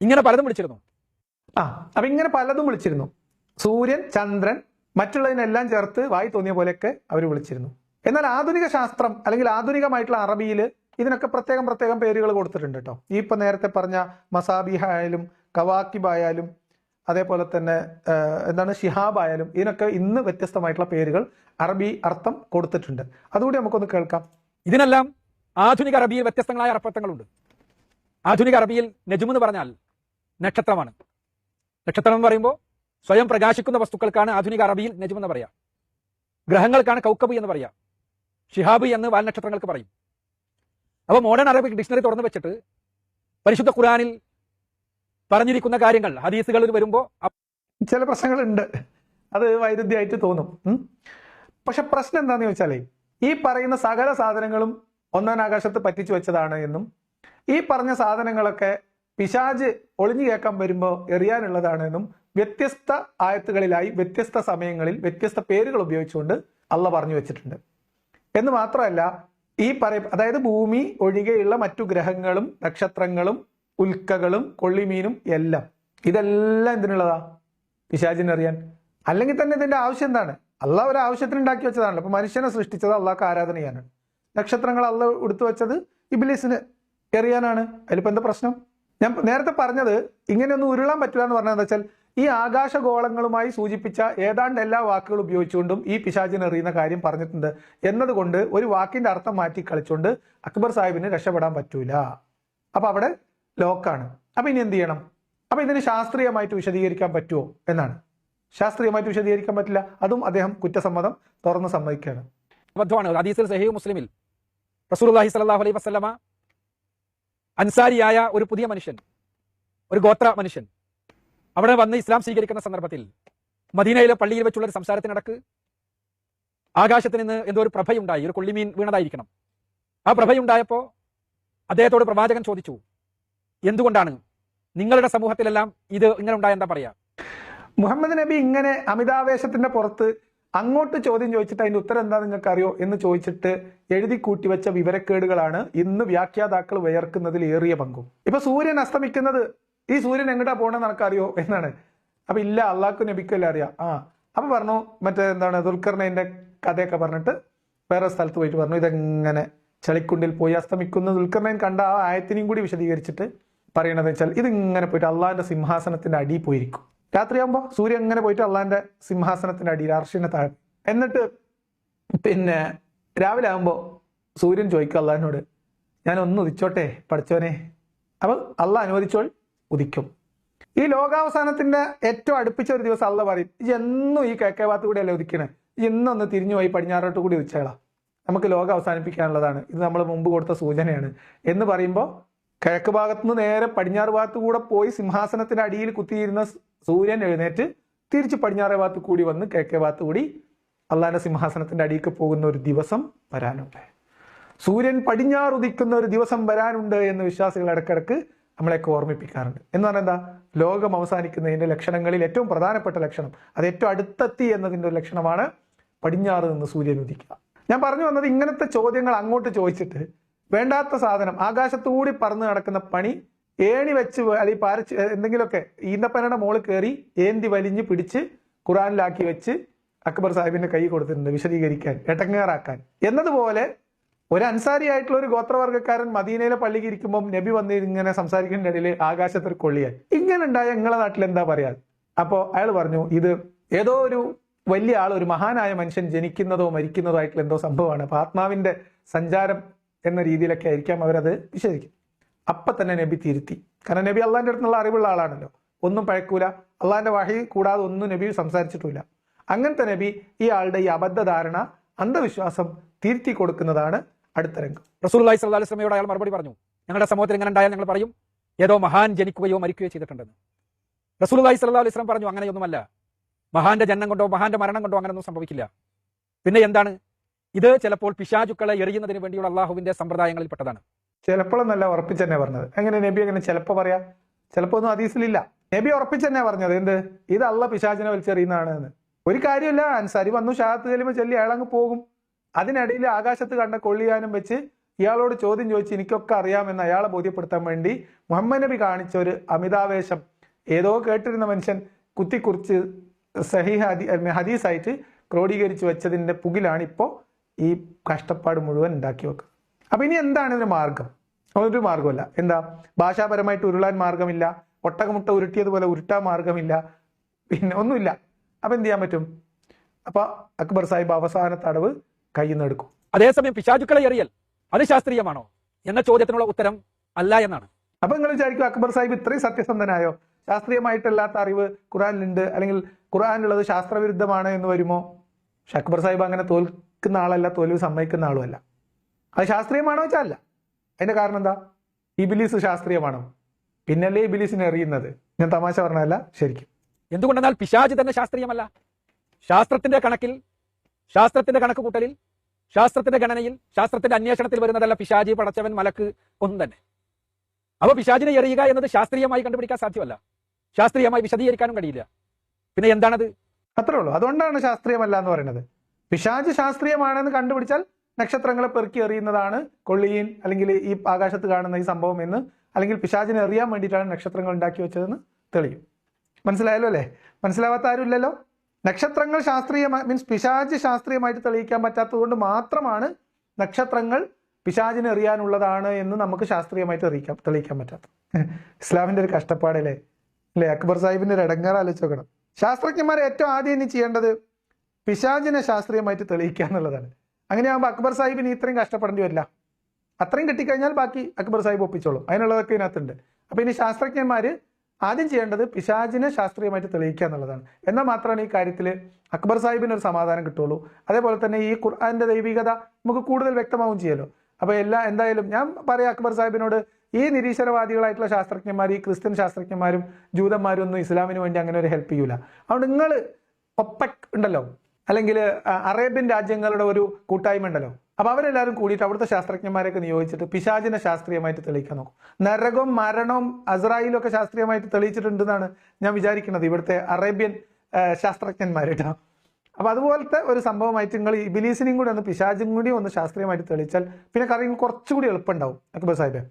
ഇങ്ങനെ പലതും വിളിച്ചിരുന്നു. ആ അപ്പൊ ഇങ്ങനെ പലതും വിളിച്ചിരുന്നു. സൂര്യൻ ചന്ദ്രൻ മറ്റുള്ളതിനെല്ലാം ചേർത്ത് വായി തോന്നിയ പോലെയൊക്കെ അവർ വിളിച്ചിരുന്നു. എന്നാൽ ആധുനിക ശാസ്ത്രം അല്ലെങ്കിൽ ആധുനികമായിട്ടുള്ള അറബിയിൽ ഇതിനൊക്കെ പ്രത്യേകം പ്രത്യേകം പേരുകൾ കൊടുത്തിട്ടുണ്ട് കേട്ടോ. ഈ ഇപ്പൊ നേരത്തെ പറഞ്ഞ മസാബിഹ ആയാലും കവാക്കിബ് ആയാലും അതേപോലെ തന്നെ എന്താണ് ഷിഹാബ് ആയാലും ഇതിനൊക്കെ ഇന്ന് വ്യത്യസ്തമായിട്ടുള്ള പേരുകൾ അറബി അർത്ഥം കൊടുത്തിട്ടുണ്ട്. അതുകൂടി നമുക്കൊന്ന് കേൾക്കാം. ഇതിനെല്ലാം ആധുനിക അറബിയിൽ വ്യത്യസ്തങ്ങളായ അർത്ഥങ്ങളുണ്ട് ആധുനിക അറബിയിൽ നജുമെന്ന് പറഞ്ഞാൽ നക്ഷത്രമാണ്. നക്ഷത്രം എന്ന് പറയുമ്പോൾ സ്വയം പ്രകാശിക്കുന്ന വസ്തുക്കൾക്കാണ് ആധുനിക അറബിയിൽ നെജും എന്ന് പറയാം. ഗ്രഹങ്ങൾക്കാണ് കൗക്കബ് എന്ന് പറയാം. ഷിഹാബ് എന്ന് വാൽ വാൽനക്ഷത്രങ്ങൾക്ക് പറയും. അപ്പോൾ മോഡേൺ അറബിക് ഡിക്ഷണറി തുറന്നു വെച്ചിട്ട് പരിശുദ്ധ ഖുറാനിൽ പറഞ്ഞിരിക്കുന്ന കാര്യങ്ങൾ ഹദീസുകളിൽ വരുമ്പോൾ ചില പ്രശ്നങ്ങളുണ്ട്. അത് വൈരുദ്ധ്യമായിട്ട് തോന്നും. പക്ഷെ പ്രശ്നം എന്താണെന്ന് ചോദിച്ചാലേ ഈ പറയുന്ന സകല സാധനങ്ങളും ഒന്നാം ആകാശത്ത് പറ്റിച്ചു വെച്ചതാണ് എന്നും ഈ പറഞ്ഞ സാധനങ്ങളൊക്കെ പിശാജ് ഒളിഞ്ഞു കേൾക്കാൻ വരുമ്പോൾ എറിയാനുള്ളതാണെന്നും വ്യത്യസ്ത ആയത്തുകളിലായി വ്യത്യസ്ത സമയങ്ങളിൽ വ്യത്യസ്ത പേരുകൾ ഉപയോഗിച്ചുകൊണ്ട് അള്ള പറഞ്ഞു വെച്ചിട്ടുണ്ട്. എന്ന് മാത്രമല്ല ഈ പറയ അതായത് ഭൂമി ഒഴികെയുള്ള മറ്റു ഗ്രഹങ്ങളും നക്ഷത്രങ്ങളും ഉൽക്കകളും കൊള്ളിമീനും എല്ലാം ഇതെല്ലാം എന്തിനുള്ളതാ? പിശാചിനറിയാൻ അല്ലെങ്കിൽ തന്നെ ഇതിന്റെ ആവശ്യം എന്താണ്? അല്ല ഒരു ആവശ്യത്തിന് ഉണ്ടാക്കി വെച്ചതാണല്ലോ. അപ്പൊ മനുഷ്യനെ സൃഷ്ടിച്ചത് അള്ളാഹ്ക്ക് ആരാധന ചെയ്യാനാണ് നക്ഷത്രങ്ങൾ അള്ള എടുത്തു വെച്ചത് ഇബിലിസിന് എറിയാനാണ്. അതിലിപ്പോ എന്താ പ്രശ്നം? ഞാൻ നേരത്തെ പറഞ്ഞത് ഇങ്ങനെയൊന്നും ഉരുളാൻ പറ്റില്ല എന്ന് പറഞ്ഞത് എന്താ വെച്ചാൽ ഈ ആകാശഗോളങ്ങളുമായി സൂചിപ്പിച്ച ഏതാണ്ട് എല്ലാ വാക്കുകളും ഉപയോഗിച്ചുകൊണ്ടും ഈ പിശാചിന് എറിയുന്ന കാര്യം പറഞ്ഞിട്ടുണ്ട് എന്നതുകൊണ്ട് ഒരു വാക്കിന്റെ അർത്ഥം മാറ്റി കളിച്ചുകൊണ്ട് അക്ബർ സാഹിബിന് രക്ഷപ്പെടാൻ പറ്റൂല. അപ്പൊ അവിടെ ലോക്കാണ്. അപ്പൊ ഇനി എന്ത് ചെയ്യണം? അപ്പൊ ഇതിന് ശാസ്ത്രീയമായിട്ട് വിശദീകരിക്കാൻ പറ്റുമോ എന്നാണ്. ശാസ്ത്രീയമായിട്ട് വിശദീകരിക്കാൻ പറ്റില്ല. അതും അദ്ദേഹം കുറ്റസമ്മതം തുറന്ന് സമ്മതിക്കുകയാണ്. അബദ്ധമാണ്. മുസ്ലിമിൽ അലൈഹി വസല്ലമ അൻസാരിയായ ഒരു പുതിയ മനുഷ്യൻ ഒരു ഗോത്ര മനുഷ്യൻ അവിടെ വന്ന് ഇസ്ലാം സ്വീകരിക്കുന്ന സന്ദർഭത്തിൽ മദീനയിലെ പള്ളിയിൽ വെച്ചുള്ള ഒരു സംസാരത്തിനടക്ക് ആകാശത്ത് നിന്ന് എന്തോ ഒരു പ്രഭയുണ്ടായി ഒരു കൊള്ളിമീൻ വീണതായിരിക്കണം. ആ പ്രഭയുണ്ടായപ്പോ അദ്ദേഹത്തോട് പ്രവാചകൻ ചോദിച്ചു എന്തുകൊണ്ടാണ് നിങ്ങളുടെ സമൂഹത്തിലെല്ലാം ഇത് ഇങ്ങനെ ഉണ്ടായ എന്താ പറയാ? മുഹമ്മദ് നബി ഇങ്ങനെ അമിതാവേശത്തിന്റെ പുറത്ത് അങ്ങോട്ട് ചോദ്യം ചോദിച്ചിട്ട് അതിന്റെ ഉത്തരം എന്താ നിങ്ങൾക്ക് അറിയോ എന്ന് ചോദിച്ചിട്ട് എഴുതി കൂട്ടിവെച്ച വിവരക്കേടുകളാണ് ഇന്ന് വ്യാഖ്യാതാക്കൾ വിയർക്കുന്നതിൽ ഏറിയ പങ്കും. ഇപ്പൊ സൂര്യൻ അസ്തമിക്കുന്നത് ഈ സൂര്യൻ എങ്ങോട്ടാ പോകണമെന്ന് നിനക്കറിയോ? എന്നാണ്. അപ്പൊ ഇല്ല അള്ളാഹ്ക്കും നബിക്കല്ലേ അറിയാം. ആ അപ്പൊ പറഞ്ഞു മറ്റേ എന്താണ് ദുൽഖർണയിന്റെ കഥയൊക്കെ പറഞ്ഞിട്ട് വേറെ സ്ഥലത്ത് പോയിട്ട് പറഞ്ഞു ഇതെങ്ങനെ ചളിക്കുണ്ടിൽ പോയി അസ്തമിക്കുന്ന? ദുൽഖർണയൻ കണ്ട ആ ആയത്തിനെയും കൂടി വിശദീകരിച്ചിട്ട് പറയണത് വെച്ചാൽ ഇതിങ്ങനെ പോയിട്ട് അള്ളാഹിന്റെ സിംഹാസനത്തിന്റെ അടിയിൽ പോയിരിക്കും. രാത്രിയാകുമ്പോൾ സൂര്യൻ എങ്ങനെ പോയിട്ട് അള്ളാന്റെ സിംഹാസനത്തിന്റെ അടിയിൽ അർഷിനെ താഴെ. എന്നിട്ട് പിന്നെ രാവിലെ ആകുമ്പോൾ സൂര്യൻ ചോദിക്കും അള്ളാഹിനോട് ഞാൻ ഒന്ന് ഉദിച്ചോട്ടെ പഠിച്ചോനെ അപ്പൊ അള്ള അനുവദിച്ചോൾ ഉദിക്കും. ഈ ലോകാവസാനത്തിന്റെ ഏറ്റവും അടുപ്പിച്ച ഒരു ദിവസം അള്ള പറയും "ഇജ്ജ് എന്നും ഈ കിഴക്കേ ഭാഗത്ത് കൂടെ അല്ലേ ഉദിക്കണേ ഇന്നൊന്ന് തിരിഞ്ഞു പോയി പടിഞ്ഞാറോട്ട് കൂടി ഉദിച്ചേളാം. നമുക്ക് ലോകം അവസാനിപ്പിക്കാനുള്ളതാണ്. ഇത് നമ്മൾ മുമ്പ് കൊടുത്ത സൂചനയാണ്. എന്ന് പറയുമ്പോൾ കിഴക്ക് ഭാഗത്തുനിന്ന് നേരെ പടിഞ്ഞാറ് ഭാഗത്ത് കൂടെ പോയി സിംഹാസനത്തിന്റെ അടിയിൽ കുത്തിയിരുന്ന സൂര്യൻ എഴുന്നേറ്റ് തിരിച്ച് പടിഞ്ഞാറേ ഭാഗത്ത് കൂടി വന്ന് കിഴക്കേ ഭാഗത്ത് കൂടി അള്ളാഹിന്റെ സിംഹാസനത്തിന്റെ അടിയിലേക്ക് പോകുന്ന ഒരു ദിവസം വരാനുണ്ട്. സൂര്യൻ പടിഞ്ഞാറ് ഉദിക്കുന്ന ഒരു ദിവസം വരാനുണ്ട് എന്ന് വിശ്വാസികൾ ഇടക്കിടക്ക് നമ്മളെയൊക്കെ ഓർമ്മിപ്പിക്കാറുണ്ട്. എന്ന് പറഞ്ഞാൽ എന്താ? ലോകം അവസാനിക്കുന്നതിന്റെ ലക്ഷണങ്ങളിൽ ഏറ്റവും പ്രധാനപ്പെട്ട ലക്ഷണം അത് ഏറ്റവും അടുത്തെത്തി എന്നതിന്റെ ഒരു ലക്ഷണമാണ് പടിഞ്ഞാറ് നിന്ന് സൂര്യൻ ഉദിക്കുക. ഞാൻ പറഞ്ഞു വന്നത് ഇങ്ങനത്തെ ചോദ്യങ്ങൾ അങ്ങോട്ട് ചോദിച്ചിട്ട് വേണ്ടാത്ത സാധനം. ആകാശത്തുകൂടി പറന്ന് നടക്കുന്ന പണി ഏണി വെച്ച് അല്ലെങ്കിൽ പാരച്ച് എന്തെങ്കിലുമൊക്കെ ഈന്തപ്പനയുടെ മോൾ കയറി ഏന്തി വലിഞ്ഞ് പിടിച്ച് ഖുറാനിലാക്കി വെച്ച് അക്ബർ സാഹിബിന്റെ കൈ കൊടുത്തിട്ടുണ്ട് വിശദീകരിക്കാൻ എട്ടങ്ങേറാക്കാൻ എന്നതുപോലെ ഒരു അൻസാരി ആയിട്ടുള്ള ഒരു ഗോത്രവർഗക്കാരൻ മദീനയിലെ പള്ളിക്ക് ഇരിക്കുമ്പോൾ നബി വന്ന് ഇങ്ങനെ സംസാരിക്കുന്ന ഇടയിൽ ആകാശത്തിൽ കൊള്ളിയാൽ. ഇങ്ങനെ ഉണ്ടായ നിങ്ങളെ നാട്ടിൽ എന്താ പറയാ? അപ്പോ അയാൾ പറഞ്ഞു ഇത് ഏതോ ഒരു വലിയ ആൾ ഒരു മഹാനായ മനുഷ്യൻ ജനിക്കുന്നതോ മരിക്കുന്നതോ ആയിട്ടുള്ള എന്തോ സംഭവമാണ്. അപ്പൊ ആത്മാവിന്റെ സഞ്ചാരം എന്ന രീതിയിലൊക്കെ ആയിരിക്കാം അവരത് വിശദിക്കും അപ്പം തന്നെ നബി തിരുത്തി. കാരണം നബി അള്ളാന്റെ അടുത്തുള്ള അറിവുള്ള ആളാണല്ലോ. ഒന്നും പഴക്കൂല. അള്ളാഹിന്റെ വഴി കൂടാതെ ഒന്നും നബി സംസാരിച്ചിട്ടില്ല അങ്ങനത്തെ നബി ഈ ആളുടെ ഈ അബദ്ധധാരണ അന്ധവിശ്വാസം തിരുത്തി കൊടുക്കുന്നതാണ് അടുത്ത രംഗം. സ്വല്ലല്ലാഹു അലൈഹി വസല്ലമയോട് അയാൾ മറുപടി പറഞ്ഞു. ഞങ്ങളുടെ സമൂഹത്തിൽ ഇങ്ങനെ ഉണ്ടായാൽ ഞങ്ങൾ പറയും ഏതോ മഹാൻ ജനിക്കുകയോ മരിക്കുകയോ ചെയ്തിട്ടുണ്ടെന്ന്. റസൂലുള്ളാഹി സ്വല്ലല്ലാഹു അലൈഹി വസല്ലം പറഞ്ഞു അങ്ങനെയൊന്നുമല്ല. മഹാന്റെ ജനനം കൊണ്ടോ മഹാന്റെ മരണം കൊണ്ടോ അങ്ങനെയൊന്നും സംഭവിക്കില്ല. പിന്നെ എന്താണ്? ഇത് ചിലപ്പോൾ പിശാചുക്കളെ എറിയുന്നതിന് വേണ്ടിയുള്ള അള്ളാഹുവിന്റെ സമ്പ്രദായങ്ങളിൽപ്പെട്ടതാണ്. ചിലപ്പോൾ ഉറപ്പിച്ച് തന്നെ പറഞ്ഞത്. എങ്ങനെ നബി അങ്ങനെ ചിലപ്പോ പറയാ? ചിലപ്പോ ഒന്നും അതീസിലില്ല നബി ഉറപ്പിച്ച് തന്നെ പറഞ്ഞത് എന്ത്? ഇത് അള്ള പിശാചിനെ വലിച്ചെറിയുന്നതാണ് എന്ന് ഒരു കാര്യമില്ല. അൻസാരി വന്നു ഷാത്ത് ചെല്ലുമ്പോൾ ചെല്ലി അയാളങ്ങ് പോകും. അതിനിടയിൽ ആകാശത്ത് കണ്ട കൊള്ളിയാനും വെച്ച് ഇയാളോട് ചോദ്യം ചോദിച്ച് എനിക്കൊക്കെ അറിയാമെന്ന് അയാളെ ബോധ്യപ്പെടുത്താൻ വേണ്ടി മുഹമ്മദ് നബി കാണിച്ച ഒരു അമിതാവേശം. ഏതോ കേട്ടിരുന്ന മനുഷ്യൻ കുത്തിക്കുറിച്ച് സഹി ഹദീ ഹദീസായിട്ട് ക്രോഡീകരിച്ച് വെച്ചതിന്റെ പുകിലാണ് ഇപ്പോൾ ഈ കഷ്ടപ്പാട് മുഴുവൻ ഉണ്ടാക്കി വെക്കുക അപ്പൊ ഇനി എന്താണ് ഇതിന് മാർഗം? ഒരു മാർഗമല്ല. എന്താ? ഭാഷാപരമായിട്ട് ഉരുളാൻ മാർഗമില്ല. ഒട്ടകമുട്ട ഉരുട്ടിയതുപോലെ ഉരുട്ടാൻ മാർഗമില്ല. പിന്നെ ഒന്നുമില്ല. അപ്പൊ എന്ത് ചെയ്യാൻ പറ്റും? അപ്പൊ അക്ബർ സാഹിബ് അവസാന തടവ് കയ്യിൽ നിന്ന് എടുക്കും. അതേസമയം പിശാചുക്കളെ എറിയൽ അത് ശാസ്ത്രീയമാണോ? എന്ന ചോദ്യത്തിനുള്ള ഉത്തരം അല്ല എന്നാണ്. അപ്പൊ നിങ്ങൾ വിചാരിക്കും അക്ബർ സാഹിബ് ഇത്രയും സത്യസന്ധനായോ? ശാസ്ത്രീയമായിട്ടല്ലാത്ത അറിവ് ഖുറാനിലുണ്ട് അല്ലെങ്കിൽ ഖുറാനിലുള്ളത് ശാസ്ത്രവിരുദ്ധമാണ് എന്ന് വരുമോ? പക്ഷെ അക്ബർ സാഹിബ് അങ്ങനെ തോൽക്കുന്ന ആളല്ല തോൽവി സമ്മതിക്കുന്ന ആളുമല്ല. അത് ശാസ്ത്രീയമാണോ വെച്ചാൽ അല്ല അതിന്റെ കാരണം എന്താ? ഇബിലീസ് ശാസ്ത്രീയമാണോ? പിന്നല്ലേ ഇബിലീസിനെ അറിയുന്നത് ഞാൻ തമാശ പറഞ്ഞതല്ല ശരിക്കും. എന്തുകൊണ്ടെന്നാൽ പിശാജ് തന്നെ ശാസ്ത്രീയമല്ല. ശാസ്ത്രത്തിന്റെ കണക്കിൽ ശാസ്ത്രത്തിന്റെ കണക്ക് കൂട്ടലിൽ ശാസ്ത്രത്തിന്റെ ഗണനയിൽ ശാസ്ത്രത്തിന്റെ അന്വേഷണത്തിൽ വരുന്നതല്ല പിശാജി പടച്ചവൻ മലക്ക് ഒന്നും തന്നെ. അപ്പൊ പിശാജിനെ എറിയുക എന്നത് ശാസ്ത്രീയമായി കണ്ടുപിടിക്കാൻ സാധ്യമല്ല. ശാസ്ത്രീയമായി വിശദീകരിക്കാനും കഴിയില്ല. പിന്നെ എന്താണത്? അത്രേ ഉള്ളൂ. അതുകൊണ്ടാണ് ശാസ്ത്രീയമല്ല എന്ന് പറയുന്നത്. പിശാജ് ശാസ്ത്രീയമാണെന്ന് കണ്ടുപിടിച്ചാൽ നക്ഷത്രങ്ങളെ പെറുക്കി എറിയുന്നതാണ് കൊള്ളിയീൻ അല്ലെങ്കിൽ ഈ ആകാശത്ത് കാണുന്ന ഈ സംഭവം എന്ന് അല്ലെങ്കിൽ പിശാചിനെ എറിയാൻ വേണ്ടിയിട്ടാണ് നക്ഷത്രങ്ങൾ ഉണ്ടാക്കി വെച്ചതെന്ന് തെളിയും. മനസ്സിലായല്ലോ അല്ലേ? മനസ്സിലാവാത്ത ആരുമില്ലല്ലോ? നക്ഷത്രങ്ങൾ ശാസ്ത്രീയമായി മീൻസ് പിശാജ് ശാസ്ത്രീയമായിട്ട് തെളിയിക്കാൻ പറ്റാത്തതുകൊണ്ട് മാത്രമാണ് നക്ഷത്രങ്ങൾ പിശാചിനെ എറിയാനുള്ളതാണ് എന്ന് നമുക്ക് ശാസ്ത്രീയമായിട്ട് അറിയിക്കാം തെളിയിക്കാൻ പറ്റാത്തത്. ഇസ്ലാമിന്റെ ഒരു കഷ്ടപ്പാടല്ലേ? അല്ലേ? അക്ബർ സാഹിബിന്റെ ഒരു ഇടങ്ങാറ് ആലോചിച്ച് നോക്കണം. ശാസ്ത്രജ്ഞന്മാർ ഏറ്റവും ആദ്യം ഇനി ചെയ്യേണ്ടത് പിശാചിനെ ശാസ്ത്രീയമായിട്ട് തെളിയിക്കുക എന്നുള്ളതാണ്. അങ്ങനെയാകുമ്പോൾ അക്ബർ സാഹിബിന് ഇത്രയും കഷ്ടപ്പെടേണ്ടി വരില്ല. അത്രയും കിട്ടിക്കഴിഞ്ഞാൽ ബാക്കി അക്ബർ സാഹിബ് ഒപ്പിച്ചോളും. അതിനുള്ളതൊക്കെ ഇതിനകത്തുണ്ട്. അപ്പൊ ഇനി ശാസ്ത്രജ്ഞന്മാർ ആദ്യം ചെയ്യേണ്ടത് പിശാചിനെ ശാസ്ത്രീയമായിട്ട് തെളിയിക്കുക എന്നുള്ളതാണ്. എന്നാൽ മാത്രമാണ് ഈ കാര്യത്തിൽ അക്ബർ സാഹിബിന് ഒരു സമാധാനം കിട്ടുള്ളൂ അതേപോലെ തന്നെ ഈ ഖുർആന്റെ ദൈവികത നമുക്ക് കൂടുതൽ വ്യക്തമാവും ചെയ്യലോ അപ്പോൾ എല്ലാ എന്തായാലും ഞാൻ പറയാം അക്ബർ സാഹിബിനോട് ഈ നിരീശ്വരവാദികളായിട്ടുള്ള ശാസ്ത്രജ്ഞന്മാർ ഈ ക്രിസ്ത്യൻ ശാസ്ത്രജ്ഞന്മാരും ജൂതന്മാരും ഒന്നും ഇസ്ലാമിന് വേണ്ടി അങ്ങനെ ഒരു ഹെൽപ്പ് ചെയ്യൂല. അതുകൊണ്ട് നിങ്ങൾ ഒപ്പക് ഉണ്ടല്ലോ? അല്ലെങ്കിൽ അറേബ്യൻ രാജ്യങ്ങളുടെ ഒരു കൂട്ടായ്മ ഉണ്ടല്ലോ. അപ്പൊ അവരെല്ലാവരും കൂടിയിട്ട് അവിടുത്തെ ശാസ്ത്രജ്ഞന്മാരെയൊക്കെ നിയോഗിച്ചിട്ട് പിശാചിനെ ശാസ്ത്രീയമായിട്ട് തെളിയിക്കാൻ നോക്കും നരകവും മരണവും അസ്രായിലും ഒക്കെ ശാസ്ത്രീയമായിട്ട് തെളിയിച്ചിട്ടുണ്ടെന്നാണ് ഞാൻ വിചാരിക്കുന്നത് ഇവിടുത്തെ അറേബ്യൻ ശാസ്ത്രജ്ഞന്മാരിട്ടോ. അപ്പൊ അതുപോലത്തെ ഒരു സംഭവമായിട്ട് നിങ്ങൾ ഈ ബിലീസിനെയും കൂടി ഒന്ന് പിശാചും കൂടി ഒന്ന് ശാസ്ത്രീയമായിട്ട് തെളിയിച്ചാൽ പിന്നെ കാര്യം കുറച്ചുകൂടി എളുപ്പമുണ്ടാവും അക്ബർ സാഹിബ്.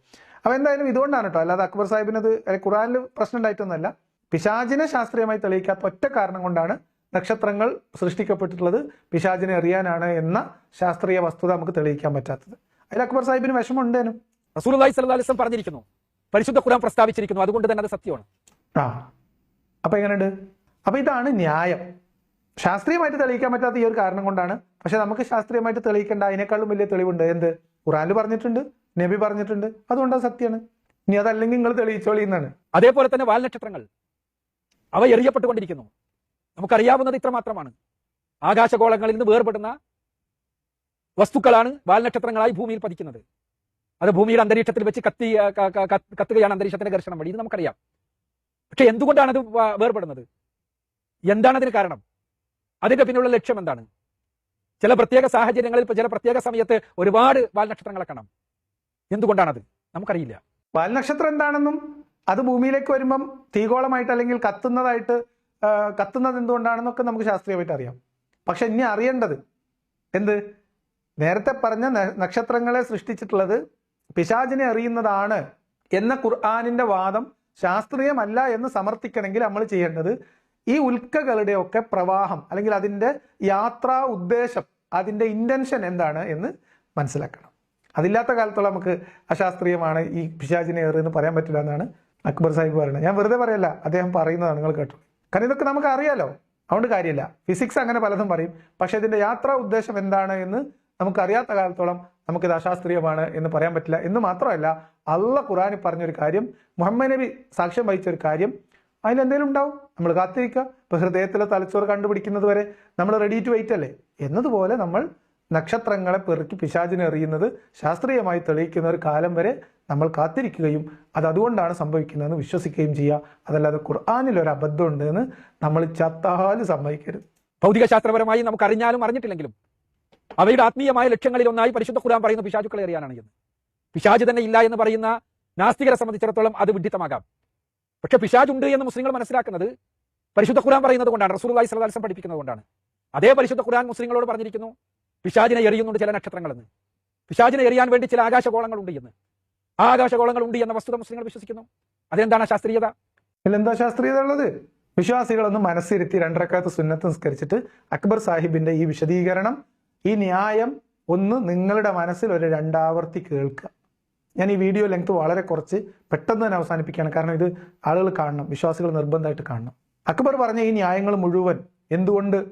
അപ്പൊ എന്തായാലും ഇതുകൊണ്ടാണ് കേട്ടോ അല്ലാതെ അക്ബർ സാഹിബിനത് ഖുറാനിൽ പ്രശ്നം ഉണ്ടായിട്ടൊന്നുമല്ല. പിശാചിനെ ശാസ്ത്രീയമായി തെളിയിക്കാത്ത ഒറ്റ കാരണം കൊണ്ടാണ് നക്ഷത്രങ്ങൾ സൃഷ്ടിക്കപ്പെട്ടിട്ടുള്ളത് പിശാചിനെ അറിയാനാണ് എന്ന ശാസ്ത്രീയ വസ്തുത നമുക്ക് തെളിയിക്കാൻ പറ്റാത്തത്. അതിൽ അക്ബർ സാഹിബിന് വിഷമമുണ്ടേനും സ്വല്ലല്ലാഹു അലൈഹി പറഞ്ഞിരിക്കുന്നു. പരിശുദ്ധ ഖുർആൻ പ്രസ്താവിച്ചിരിക്കുന്നു. അതുകൊണ്ട് തന്നെ അത് സത്യമാണ്. ആ. അപ്പൊ എങ്ങനെയുണ്ട്? അപ്പൊ ഇതാണ് ന്യായം. ശാസ്ത്രീയമായിട്ട് തെളിയിക്കാൻ പറ്റാത്ത ഈ ഒരു കാരണം കൊണ്ടാണ്. പക്ഷെ നമുക്ക് ശാസ്ത്രീയമായിട്ട് തെളിയിക്കേണ്ട അതിനേക്കാളും വലിയ തെളിവുണ്ട്. എന്ത്? ഖുറാനിൽ പറഞ്ഞിട്ടുണ്ട് നബി പറഞ്ഞിട്ടുണ്ട്. അതുകൊണ്ട് അത് സത്യമാണ്. ഇനി അതല്ലെങ്കിൽ നിങ്ങൾ തെളിയിച്ചോളി എന്നാണ്. അതേപോലെ തന്നെ വാൽ നക്ഷത്രങ്ങൾ. അവ എറിയപ്പെട്ടുകൊണ്ടിരിക്കുന്നു. നമുക്കറിയാവുന്നത് ഇത്ര മാത്രമാണ് ആകാശഗോളങ്ങളിൽ നിന്ന് വേർപെടുന്ന വസ്തുക്കളാണ് വാൽനക്ഷത്രങ്ങളായി ഭൂമിയിൽ പതിക്കുന്നത്. അത് ഭൂമിയുടെ അന്തരീക്ഷത്തിൽ വെച്ച് കത്തി കത്തുകയാണ് അന്തരീക്ഷത്തിന്റെ ഘർഷണം വഴി. ഇത് നമുക്കറിയാം. പക്ഷെ എന്തുകൊണ്ടാണ് അത് വേർപെടുന്നത്? എന്താണ് അതിന് കാരണം? അതിന്റെ പിന്നിലുള്ള ലക്ഷ്യം എന്താണ്? ചില പ്രത്യേക സാഹചര്യങ്ങളിൽ ചില പ്രത്യേക സമയത്ത് ഒരുപാട് വാൽനക്ഷത്രങ്ങളെ കാണാം. എന്തുകൊണ്ടാണത്? നമുക്കറിയില്ല. വാൽനക്ഷത്രം എന്താണെന്നും അത് ഭൂമിയിലേക്ക് വരുമ്പം തീകോളമായിട്ട് അല്ലെങ്കിൽ കത്തുന്നതായിട്ട് കത്തുന്നത് എന്തുകൊണ്ടാണെന്നൊക്കെ നമുക്ക് ശാസ്ത്രീയമായിട്ട് അറിയാം. പക്ഷെ ഇനി അറിയേണ്ടത് എന്ത്? നേരത്തെ പറഞ്ഞ നക്ഷത്രങ്ങളെ സൃഷ്ടിച്ചിട്ടുള്ളത് പിശാചിനെ അറിയുന്നതാണ് എന്ന ഖുർആാനിന്റെ വാദം ശാസ്ത്രീയമല്ല എന്ന് സമർത്ഥിക്കണമെങ്കിൽ നമ്മൾ ചെയ്യേണ്ടത് ഈ ഉൽക്കകളുടെ ഒക്കെ പ്രവാഹം അല്ലെങ്കിൽ അതിന്റെ യാത്രാ ഉദ്ദേശം അതിന്റെ ഇന്റൻഷൻ എന്താണ് എന്ന് മനസ്സിലാക്കണം. അതില്ലാത്ത കാലത്തോളം നമുക്ക് അശാസ്ത്രീയമാണ് ഈ പിശാചിനെ ഏറ് എന്ന് പറയാൻ പറ്റില്ല എന്നാണ് അക്ബർ സാഹിബ് പറയുന്നത്. ഞാൻ വെറുതെ പറയല്ല അദ്ദേഹം പറയുന്നതാണ് നിങ്ങൾ കേട്ടോ. കാരണം ഇതൊക്കെ നമുക്ക് അറിയാലോ അതുകൊണ്ട് കാര്യമില്ല. ഫിസിക്സ് അങ്ങനെ പലതും പറയും. പക്ഷെ ഇതിന്റെ യാത്രാ ഉദ്ദേശം എന്താണ് എന്ന് നമുക്ക് അറിയാത്ത കാലത്തോളം നമുക്കിത് അശാസ്ത്രീയമാണ് എന്ന് പറയാൻ പറ്റില്ല. എന്ന് മാത്രമല്ല അള്ള ഖുറാനിൽ പറഞ്ഞൊരു കാര്യം മുഹമ്മദ് നബി സാക്ഷ്യം വഹിച്ച ഒരു കാര്യം അതിലെന്തെങ്കിലും ഉണ്ടാവും? നമ്മൾ കാത്തിരിക്കുക. ഇപ്പൊ ഹൃദയത്തിലെ തലച്ചോറ് കണ്ടുപിടിക്കുന്നത് വരെ നമ്മൾ റെഡി ടു വെയിറ്റ് അല്ലേ? എന്നതുപോലെ നമ്മൾ നക്ഷത്രങ്ങളെ പെറുക്കി പിശാചിനെ എറിയുന്നത് ശാസ്ത്രീയമായി തെളിയിക്കുന്ന ഒരു കാലം വരെ നമ്മൾ കാത്തിരിക്കുകയും അത് അതുകൊണ്ടാണ് സംഭവിക്കുന്നതെന്ന് വിശ്വസിക്കുകയും ചെയ്യുക. അതല്ലാതെ ഖുർആാനിൽ ഒരു അബദ്ധമുണ്ട് എന്ന് നമ്മൾ ചത്താൽ സമ്മതിക്കരുത്. ഭൗതിക ശാസ്ത്രപരമായി നമുക്ക് അറിഞ്ഞാലും അറിഞ്ഞിട്ടില്ലെങ്കിലും അവയുടെ ആത്മീയമായ ലക്ഷ്യങ്ങളിൽ ഒന്നായി പരിശുദ്ധ ഖുർആൻ പറയുന്ന പിശാചുക്കളെ അറിയാനാണ് എന്ന്. പിശാജ് തന്നെ ഇല്ല എന്ന് പറയുന്ന നാസ്തികരെ സംബന്ധിച്ചിടത്തോളം അത് വിഡിത്തമാകാം പക്ഷെ പിശാജ് ഉണ്ട് എന്ന് മുസ്ലിങ്ങൾ മനസ്സിലാക്കുന്നത് പരിശുദ്ധ ഖുർആൻ പറയുന്നത് കൊണ്ടാണ്. റസൂൽ അലൈഹി സ്വലാസം പഠിപ്പിക്കുന്നത് കൊണ്ടാണ്. അതേ പരിശുദ്ധ ഖുർആൻ മുസ്ലിങ്ങളോട് പറഞ്ഞിരിക്കുന്നു. പിശാജിനെ എറിയുന്നുണ്ട് ചില നക്ഷത്രങ്ങളെന്ന് പിശാചിനെ എറിയാൻ വേണ്ടി ചില ആകാശഗോളങ്ങൾ ഉണ്ട് എന്ന്. ആ ആകാശഗോളങ്ങൾ ഉണ്ട് എന്ന വസ്തുത മുസ്ലിങ്ങൾ വിശ്വസിക്കുന്നു. അതെന്താണ് ആ ശാസ്ത്രീയത? ഇതിലെന്താ ശാസ്ത്രീയത ഉള്ളത് വിശ്വാസികളൊന്ന് മനസ്സിരുത്തി രണ്ടരക്കാലത്ത് സുന്നത്ത് നിസ്കരിച്ചിട്ട് അക്ബർ സാഹിബിന്റെ ഈ വിശദീകരണം ഈ ന്യായം ഒന്ന് നിങ്ങളുടെ മനസ്സിൽ ഒരു രണ്ടാവർത്തി കേൾക്കുക. ഞാൻ ഈ വീഡിയോ ലെങ്ത് വളരെ കുറച്ച് പെട്ടെന്ന് തന്നെ അവസാനിപ്പിക്കുകയാണ്. കാരണം ഇത് ആളുകൾ കാണണം വിശ്വാസികൾ നിർബന്ധമായിട്ട് കാണണം. അക്ബർ പറഞ്ഞ ഈ ന്യായങ്ങൾ മുഴുവൻ എന്തുകൊണ്ട്?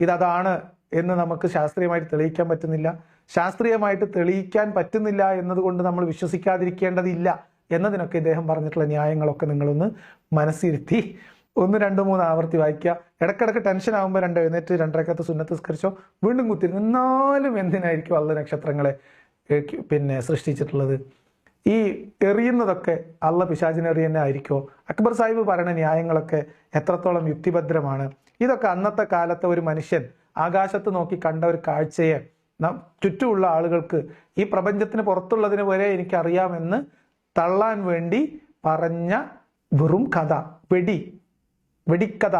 ഇതതാണ് എന്ന് നമുക്ക് ശാസ്ത്രീയമായിട്ട് തെളിയിക്കാൻ പറ്റുന്നില്ല. ശാസ്ത്രീയമായിട്ട് തെളിയിക്കാൻ പറ്റുന്നില്ല എന്നതുകൊണ്ട് നമ്മൾ വിശ്വസിക്കാതിരിക്കേണ്ടതില്ല എന്നതിനൊക്കെ ഇദ്ദേഹം പറഞ്ഞിട്ടുള്ള ന്യായങ്ങളൊക്കെ നിങ്ങളൊന്ന് മനസ്സിരുത്തി ഒന്ന് രണ്ട് മൂന്ന് ആവർത്തി വായിക്കുക. ഇടക്കിടക്ക് ടെൻഷൻ ആകുമ്പോൾ രണ്ട് എഴുന്നേറ്റ് രണ്ടരക്കത്ത് സുന്നത്ത് സ്കരിച്ചോ വീണ്ടും കുത്തിരുന്നു എന്നാലും എന്തിനായിരിക്കും അള്ള നക്ഷത്രങ്ങളെ പിന്നെ സൃഷ്ടിച്ചിട്ടുള്ളത്? ഈ എറിയുന്നതൊക്കെ അള്ള പിശാചിനെറിയെന്നെ ആയിരിക്കോ? അക്ബർ സാഹിബ് പറയുന്ന ന്യായങ്ങളൊക്കെ എത്രത്തോളം യുക്തിഭദ്രമാണ്? ഇതൊക്കെ അന്നത്തെ കാലത്തെ ഒരു മനുഷ്യൻ ആകാശത്ത് നോക്കി കണ്ട ഒരു കാഴ്ചയെ ചുറ്റുമുള്ള ആളുകൾക്ക് ഈ പ്രപഞ്ചത്തിന് പുറത്തുള്ളതിന് വരെ എനിക്കറിയാമെന്ന് തള്ളാൻ വേണ്ടി പറഞ്ഞ വെറും കഥ വെടി വെടിക്കഥ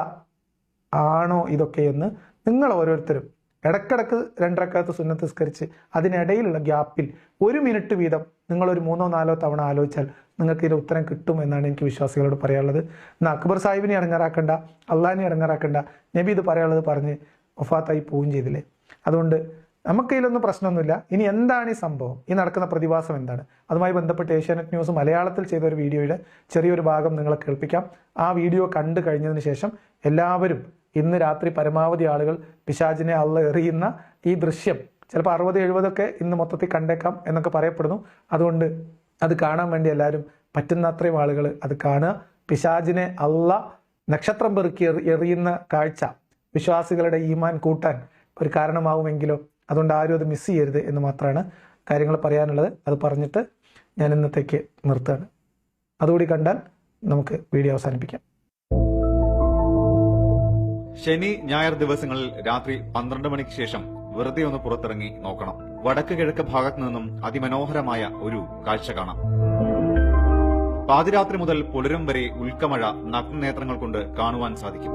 ആണോ ഇതൊക്കെ എന്ന് നിങ്ങൾ ഓരോരുത്തരും ഇടക്കിടക്ക് രണ്ടരക്കകത്ത് സുന്നത്ത് നിസ്കരിച്ച് അതിനിടയിലുള്ള ഗ്യാപ്പിൽ ഒരു മിനിറ്റ് വീതം നിങ്ങളൊരു മൂന്നോ നാലോ തവണ ആലോചിച്ചാൽ നിങ്ങൾക്ക് ഇതിന് ഉത്തരം കിട്ടും എന്നാണ് എനിക്ക് വിശ്വാസികളോട് പറയാനുള്ളത്. എന്നാൽ അക്ബർ സാഹിബിനെ ഇറങ്ങാറാക്കണ്ട അള്ളാഹിനെ ഇറങ്ങാറാക്കണ്ട നബി ഇത് പറയാനുള്ളത് പറഞ്ഞ് ഒഫാത്തായി പോവുകയും ചെയ്തില്ലേ? അതുകൊണ്ട് നമുക്ക് ഇതിലൊന്നും പ്രശ്നമൊന്നുമില്ല. ഇനി എന്താണ് ഈ സംഭവം? ഈ നടക്കുന്ന പ്രതിഭാസം എന്താണ്? അതുമായി ബന്ധപ്പെട്ട് ഏഷ്യാനെറ്റ് ന്യൂസ് മലയാളത്തിൽ ചെയ്ത ഒരു വീഡിയോയുടെ ചെറിയൊരു ഭാഗം നിങ്ങളെ കേൾപ്പിക്കാം. ആ വീഡിയോ കണ്ടു കഴിഞ്ഞതിന് ശേഷം എല്ലാവരും ഇന്ന് രാത്രി പരമാവധി ആളുകൾ പിശാചിനെ അള്ള എറിയുന്ന ഈ ദൃശ്യം ചിലപ്പോൾ അറുപത് എഴുപതൊക്കെ ഇന്ന് മൊത്തത്തിൽ കണ്ടേക്കാം എന്നൊക്കെ പറയപ്പെടുന്നു. അതുകൊണ്ട് അത് കാണാൻ വേണ്ടി എല്ലാവരും പറ്റുന്ന അത്രയും ആളുകൾ അത് കാണുക. പിശാചിനെ അള്ള നക്ഷത്രം പെറുക്കി എറിയുന്ന കാഴ്ച വിശ്വാസികളുടെ ഈമാൻ കൂട്ടാൻ ഒരു കാരണമാവുമെങ്കിലോ അതുകൊണ്ട് ആരും അത് മിസ് ചെയ്യരുത് എന്ന് മാത്രമാണ് കാര്യങ്ങൾ പറയാനുള്ളത്. അത് പറഞ്ഞിട്ട് ഞാൻ ഇന്നത്തേക്ക് നിർത്തുകയാണ്. അതുകൂടി കണ്ടാൽ നമുക്ക് വീഡിയോ അവസാനിപ്പിക്കാം. ശനി ഞായർ ദിവസങ്ങളിൽ രാത്രി പന്ത്രണ്ട് മണിക്ക് ശേഷം വെറുതെ ഒന്ന് പുറത്തിറങ്ങി നോക്കണം. വടക്ക് കിഴക്ക് ഭാഗത്തു നിന്നും അതിമനോഹരമായ ഒരു കാഴ്ച കാണാം. പാതിരാത്രി മുതൽ പുലരും വരെ ഉൽക്കമഴ നഗ്നനേത്രങ്ങൾ കൊണ്ട് കാണുവാൻ സാധിക്കും.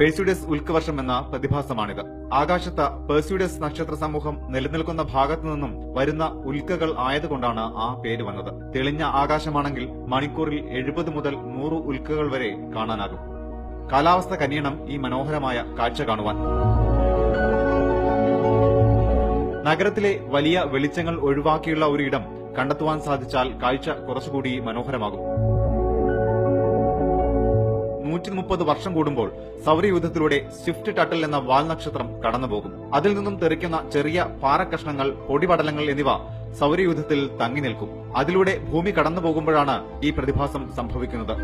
പേഴ്സ്യൂഡസ് ഉൽക്കവർഷം എന്ന പ്രതിഭാസമാണിത്. ആകാശത്ത് പേഴ്സ്യൂഡസ് നക്ഷത്ര സമൂഹം നിലനിൽക്കുന്ന ഭാഗത്തു നിന്നും വരുന്ന ഉൽക്കകൾ ആയതുകൊണ്ടാണ് ആ പേര് വന്നത്. തെളിഞ്ഞ ആകാശമാണെങ്കിൽ മണിക്കൂറിൽ എഴുപത് മുതൽ നൂറ് ഉൽക്കകൾ വരെ കാണാനാകും. കാലാവസ്ഥ കനിയണം ഈ മനോഹരമായ കാഴ്ച കാണുവാൻ. നഗരത്തിലെ വലിയ വെളിച്ചങ്ങൾ ഒഴിവാക്കിയുള്ള ഒരു ഇടം കണ്ടെത്തുവാൻ സാധിച്ചാൽ കാഴ്ച കുറച്ചുകൂടി മനോഹരമാകും. നൂറ്റി മുപ്പത് വർഷം കൂടുമ്പോൾ സൗരയൂഥത്തിലൂടെ സ്വിഫ്റ്റ് ടട്ടൽ എന്ന വാൽനക്ഷത്രം കടന്നുപോകും. അതിൽ നിന്നും തെറിക്കുന്ന ചെറിയ പാറക്കഷ്ണങ്ങൾ പൊടിപടലങ്ങൾ എന്നിവ സൗരയൂഥത്തിൽ തങ്ങി നിൽക്കും. അതിലൂടെ ഭൂമി കടന്നുപോകുമ്പോഴാണ് ഈ പ്രതിഭാസം സംഭവിക്കുന്നത്.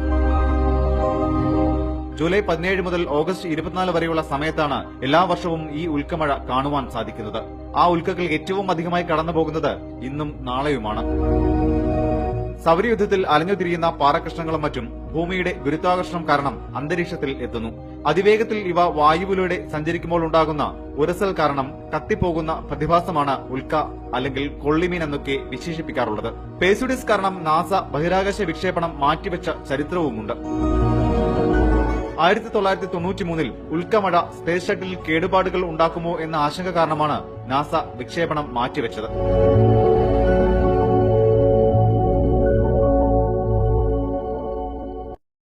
ജൂലൈ പതിനേഴ് മുതൽ ഓഗസ്റ്റ് ഇരുപത്തിനാല് വരെയുള്ള സമയത്താണ് എല്ലാ വർഷവും ഈ ഉൽക്കമഴ കാണുവാൻ സാധിക്കുന്നത്. ആ ഉൽക്കകൾ ഏറ്റവും അധികമായി കടന്നുപോകുന്നത് ഇന്നും നാളെയുമാണ്. സൗരയുദ്ധത്തിൽ അലഞ്ഞുതിരിയുന്ന പാറകഷ്ണങ്ങളും മറ്റും ഭൂമിയുടെ ഗുരുത്വാകർഷണം കാരണം അന്തരീക്ഷത്തിൽ എത്തുന്നു. അതിവേഗത്തിൽ ഇവ വായുവിലൂടെ സഞ്ചരിക്കുമ്പോൾ ഉണ്ടാകുന്ന ഉരസൽ കാരണം കത്തിപ്പോകുന്ന പ്രതിഭാസമാണ് ഉൽക്ക അല്ലെങ്കിൽ കൊള്ളിമീൻ എന്നൊക്കെ വിശേഷിപ്പിക്കാറുള്ളത്. പേസുഡിസ് കാരണം നാസ ബഹിരാകാശ വിക്ഷേപണം മാറ്റിവെച്ച ചരിത്രവുമുണ്ട്. ആയിരത്തി തൊള്ളായിരത്തി തൊണ്ണൂറ്റി മൂന്നിൽ ഉൽക്കമഴ സ്പേസ് ഷട്ടിൽ കേടുപാടുകൾ ഉണ്ടാക്കുമോ എന്ന ആശങ്ക കാരണമാണ് നാസ വിക്ഷേപണം മാറ്റിവെച്ചത്.